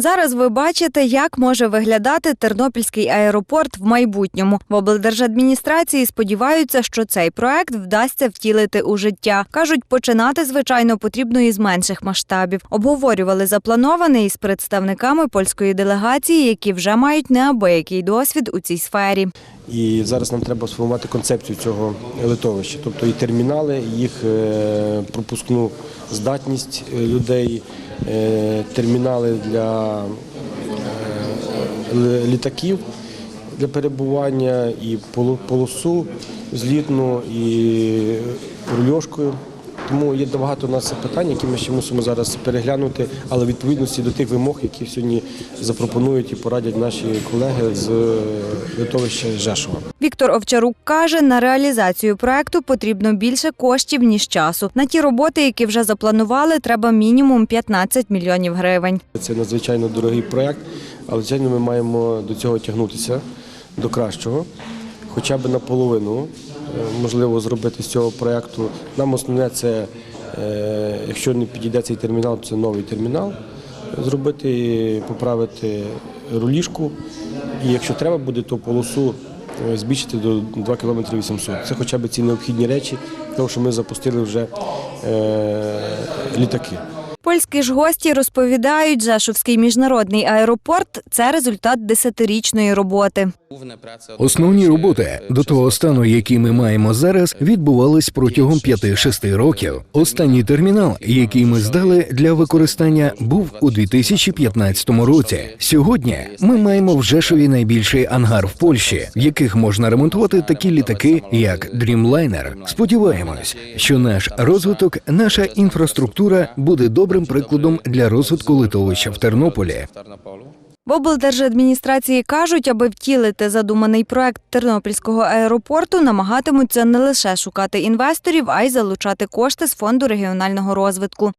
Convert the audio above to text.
Зараз ви бачите, як може виглядати Тернопільський аеропорт в майбутньому. В облдержадміністрації сподіваються, що цей проект вдасться втілити у життя. кажуть, починати звичайно потрібно із менших масштабів. Обговорювали заплановане із представниками польської делегації, які вже мають неабиякий досвід у цій сфері. І зараз нам треба сформувати концепцію цього литовища, тобто і термінали, їх е, пропускну здатність е, людей, термінали для е, літаків для перебування, і поло- полосу злітну, і рульошкою. Тому є багато у нас питань, які ми ще мусимо зараз переглянути, але відповідності до тих вимог, які сьогодні запропонують і порадять наші колеги з литовища Жешова. Віктор Овчарук каже, на реалізацію проекту потрібно більше коштів ніж часу. На ті роботи, які вже запланували, треба мінімум 15 мільйонів гривень. Це надзвичайно дорогий проєкт, але звичайно ми маємо до цього тягнутися до кращого, хоча б наполовину е, можливо зробити з цього проєкту. Нам основне це, е, якщо не підійде цей термінал, це новий термінал. Зробити, поправити руліжку, і якщо треба буде, то полосу е, збільшити до 2 км 800. Це хоча б ці необхідні речі, тому що ми запустили вже е, літаки. Польські ж гості розповідають, Жешовський міжнародний аеропорт це результат десятирічної роботи. Основні роботи до того стану, який ми маємо зараз, відбувались протягом 5-6 років. Останній термінал, який ми здали для використання, був у 2015 році. Сьогодні ми маємо в Жешові найбільший ангар в Польщі, в яких можна ремонтувати такі літаки, як Dreamliner. Сподіваємось, що наш розвиток, наша інфраструктура буде добрим прикладом для розвитку литовища в Тернополі. В облдержадміністрації кажуть, аби втілити задуманий проект Тернопільського аеропорту, намагатимуться не лише шукати інвесторів, а й залучати кошти з фонду регіонального розвитку.